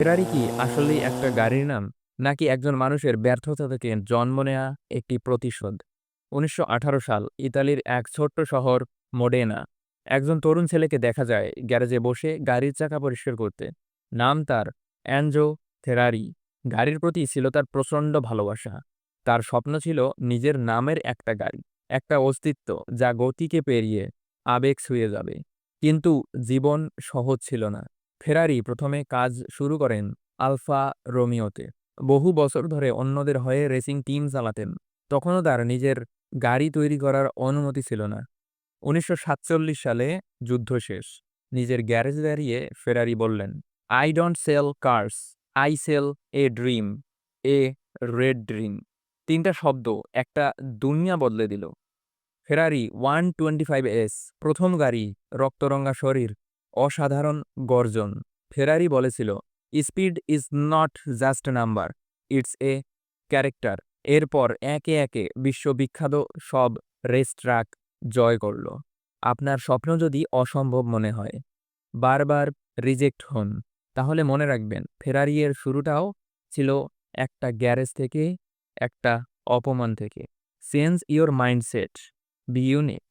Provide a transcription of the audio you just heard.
ফেরারি কি আসলেই একটা গাড়ির নাম, নাকি একজন মানুষের ব্যর্থতা থেকে জন্ম নেয়া একটি প্রতিশোধ? উনিশশো আঠারো সাল, ইতালির এক ছোট্ট শহর, মোডেনা। একজন তরুণ ছেলেকে দেখা যায় গ্যারেজে বসে গাড়ির চাকা পরিষ্কার করতে। নাম তার অ্যানজো থেরারি গাড়ির প্রতি ছিল তার প্রচণ্ড ভালোবাসা। তার স্বপ্ন ছিল নিজের নামের একটা গাড়ি, একটা অস্তিত্ব যা গতিকে পেরিয়ে আবেগ ছুঁয়ে যাবে। কিন্তু জীবন সহজ ছিল না। ফেরারি প্রথমে কাজ শুরু করেন আলফা রোমিওতে। বহু বছর ধরে অন্যদের হয়ে রেসিং টিম চালাতেন। তখনও তার নিজের গাড়ি তৈরি করার অনুমতি ছিল না। উনিশশো সাতচল্লিশ সালে যুদ্ধ শেষ। নিজের গ্যারেজ দাঁড়িয়ে ফেরারি বললেন I don't sell cars I sell a dream a red dream তিনটা শব্দ একটা দুনিয়া বদলে দিল। Ferrari one twenty five S প্রথম গাড়ি রক্তরঙ্গা শরীর অসাধারণ গর্জন। ফেরারি বলেছিল speed is not just number it's a character এরপর একে একে বিশ্ববিখ্যাত সব রেস ট্রাক জয় করল। আপনার স্বপ্ন যদি অসম্ভব মনে হয়, বারবার রিজেক্ট হন। তাহলে মনে রাখবেন ফেরারিয়ের শুরুটাও ছিল একটা গ্যারেজ থেকে, একটা অপমান থেকে। Change your mindset be unique